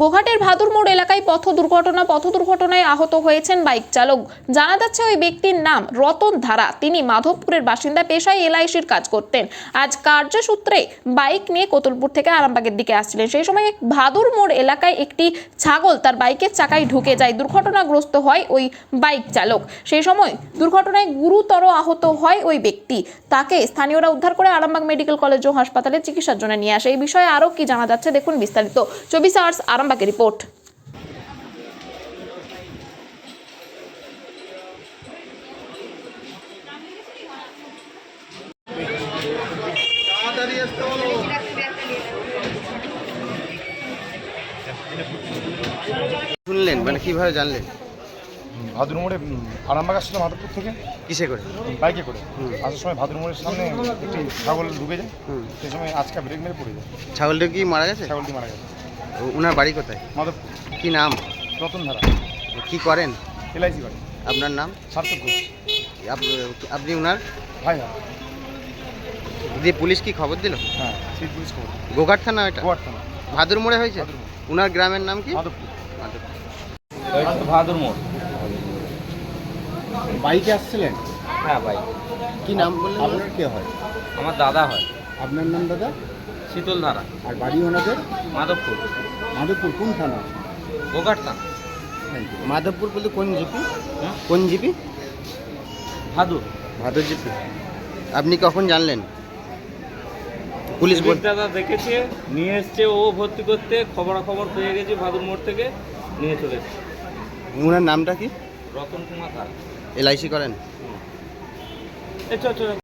গোঘাটের ভাদুর মোড় এলাকায় পথ দুর্ঘটনা, পথ দুর্ঘটনায় আহত হয়েছেন বাইক চালক। জানা যাচ্ছে ওই ব্যক্তির নাম রতন ধারা। তিনি মাধবপুরের বাসিন্দা, পেশায় এলআইসির কাজ করতেন। আজ কার্যসূত্রে বাইক নিয়ে কোতুলপুর থেকে আরামবাগের দিকে আসছিলেন। সেই সময় ভাদুর মোড় এলাকায় একটি ছাগল তার বাইকের চাকায় ঢুকে যায়। দুর্ঘটনাগ্রস্ত হয় ওই বাইক চালক। সেই সময় দুর্ঘটনায় গুরুতর আহত হয় ওই ব্যক্তি। তাকে স্থানীয়রা উদ্ধার করে আরামবাগ মেডিকেল কলেজ ও হাসপাতালে চিকিৎসার জন্য নিয়ে আসে। এই বিষয়ে আরও কি জানা যাচ্ছে, দেখুন বিস্তারিত। চব্বিশ আওয়ার্স আরামবাগের রিপোর্ট শুনলেন? মানে কীভাবে জানলেন? ভাদুর মোড়ে আরামবাগ আসছিল মাধবপুর থেকে। কিসে করে? বাইকে করে। হুম। আসার সময় ভাদুর মোড়ের সামনে একটি ছাগল ঢুকে যায়। হুম। সেই সময় আজকে ব্রেক মেরে পড়ে যায়। ছাগলটা কি মারা গেছে? ছাগলটি মারা গেছে। ওনার বাড়ি কোথায়? মাধবপুর। কি নাম? রতন ধারা। কি করেন? এলআইসি করে আপনার নাম? সার্থক ঘোষ। আপনি ওনার? ভাই হ্যাঁ দিয়ে পুলিশ কি খবর দিল? হ্যাঁ পুলিশ খবর। গোঘাট থানা এটা গোয়ার থানা। ভাদুর মোড়ে হয়েছে। ওনার গ্রামের নাম কি? মাধবপুর। মাধবপুর। ভাদুর মোড়। বাইকে আসছিলেন? হ্যাঁ ভাই। কি নাম বললেন? আপনার কে হয়? আমার দাদা হয়। আপনার নাম দাদা? শীতল ধারা আর বাড়ি ওনাদের? মাধবপুর। মাধবপুর কোন থানা? গোঘাট থানা। মাধবপুর বলতে কোন জিপি? কোন জিপি? ভাদুর। ভাদুর জিপি। আপনি কখন জানলেন? পুলিশ দাদা দেখেছে নিয়ে এসছে ও ভর্তি করতে খবরাখবর পেয়ে গেছে ভাদুর মোড় থেকে নিয়ে চলে এসছে। ওনার নামটা কি? রতন কুমার এলআইসি করেন?